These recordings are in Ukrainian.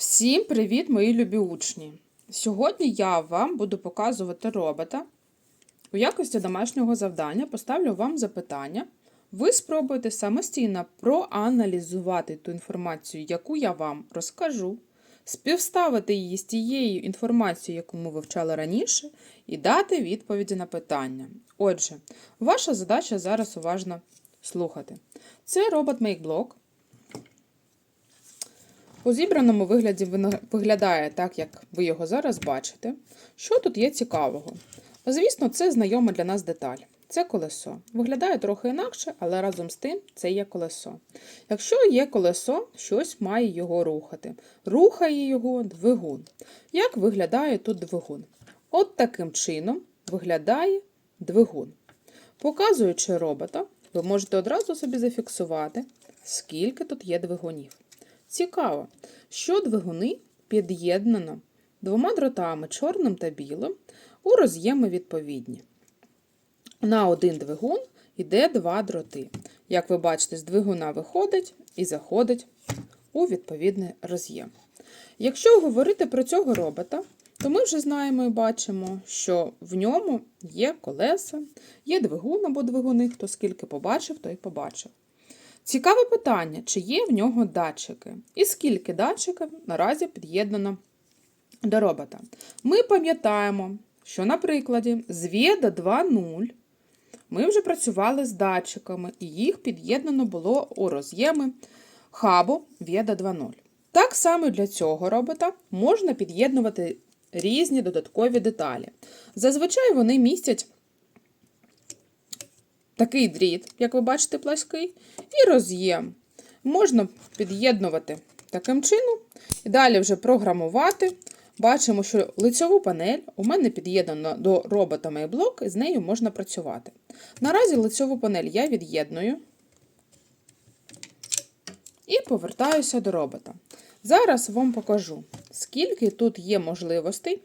Всім привіт, мої любі учні! Сьогодні я вам буду показувати робота. У якості домашнього завдання поставлю вам запитання. Ви спробуєте самостійно проаналізувати ту інформацію, яку я вам розкажу, співставити її з тією інформацією, яку ми вивчали раніше, і дати відповіді на питання. Отже, ваша задача зараз уважно слухати. Це робот MakeBlock. У зібраному вигляді він виглядає так, як ви його зараз бачите. Що тут є цікавого? Звісно, це знайома для нас деталь. Це колесо. Виглядає трохи інакше, але разом з тим це є колесо. Якщо є колесо, щось має його рухати. Рухає його двигун. Як виглядає тут двигун? От таким чином виглядає двигун. Показуючи робота, ви можете одразу собі зафіксувати, скільки тут є двигунів. Цікаво, що двигуни під'єднано двома дротами чорним та білим у роз'єми відповідні. На один двигун йде два дроти. Як ви бачите, з двигуна виходить і заходить у відповідний роз'єм. Якщо говорити про цього робота, то ми вже знаємо і бачимо, що в ньому є колеса, є двигун або двигуни, хто скільки побачив, той побачив. Цікаве питання, чи є в нього датчики, і скільки датчиків наразі під'єднано до робота. Ми пам'ятаємо, що на прикладі з VIEDA 2.0 ми вже працювали з датчиками, і їх під'єднано було у роз'єми хабу VIEDA 2.0. Так само для цього робота можна під'єднувати різні додаткові деталі. Зазвичай вони містять такий дріт, як ви бачите, плаский, і роз'єм. Можна під'єднувати таким чином і далі вже програмувати. Бачимо, що лицьову панель у мене під'єднана до робота MyBlock, і з нею можна працювати. Наразі лицьову панель я від'єдную і повертаюся до робота. Зараз вам покажу, скільки тут є можливостей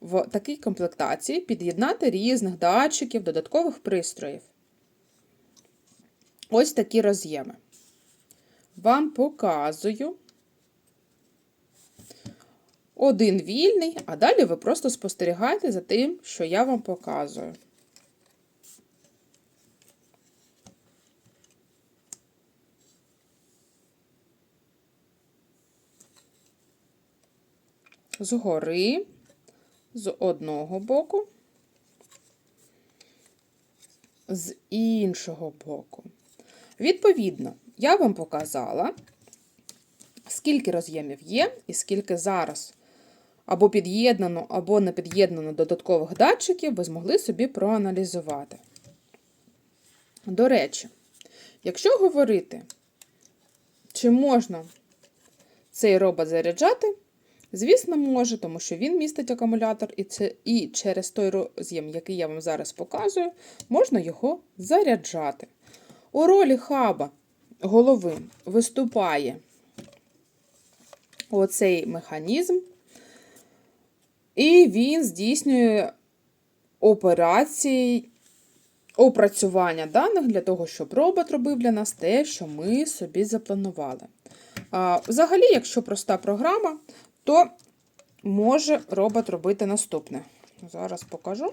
в такій комплектації під'єднати різних датчиків, додаткових пристроїв. Ось такі роз'єми. Вам показую один вільний, а далі ви просто спостерігаєте за тим, що я вам показую. Згори, з одного боку, з іншого боку. Відповідно, я вам показала, скільки роз'ємів є, і скільки зараз або під'єднано, або не під'єднано додаткових датчиків, ви змогли собі проаналізувати. До речі, якщо говорити, чи можна цей робот заряджати, звісно, може, тому що він містить акумулятор, і, це, і через той роз'єм, який я вам зараз показую, можна його заряджати. У ролі хаба голови виступає оцей механізм, і він здійснює операції опрацювання даних для того, щоб робот робив для нас те, що ми собі запланували. Взагалі, якщо проста програма, то може робот робити наступне. Зараз покажу.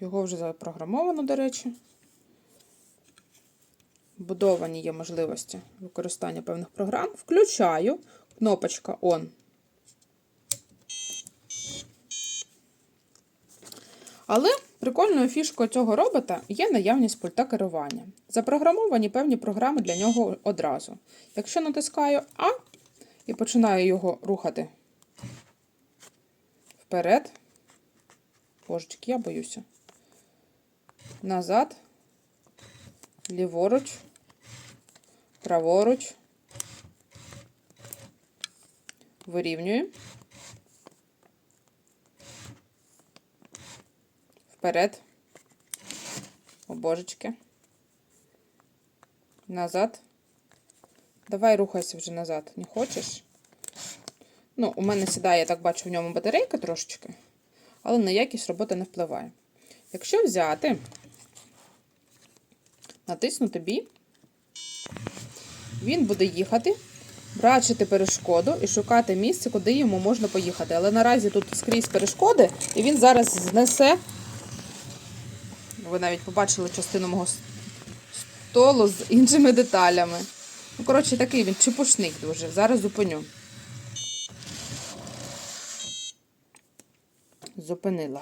Його вже запрограмовано, до речі. Вбудовані є можливості використання певних програм. Включаю кнопочка ON. Але прикольною фішкою цього робота є наявність пульта керування. Запрограмовані певні програми для нього одразу. Якщо натискаю А і починаю його рухати вперед, божечки, я боюся, назад, ліворуч, праворуч, вирівнюю. Вперед. О, божечки. Назад. Давай рухайся вже назад. Не хочеш? Ну, у мене сідає, я так бачу, в ньому батарейка трошечки, але на якість роботи не впливає. Якщо взяти, натиснути бі, він буде їхати бачити перешкоду і шукати місце, куди йому можна поїхати. Але наразі тут скрізь перешкоди, і він зараз знесе. Ви навіть побачили частину мого столу з іншими деталями. Ну, коротше, такий він чепушник дуже. Зараз зупиню. Зупинила.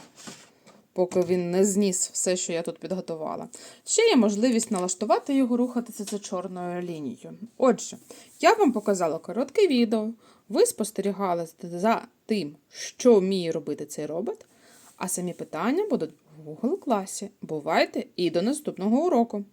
Поки він не зніс все, що я тут підготувала. Ще є можливість налаштувати його рухатися за чорною лінією. Отже, я вам показала коротке відео. Ви спостерігали за тим, що вміє робити цей робот, а самі питання будуть в Google класі. Бувайте і до наступного уроку!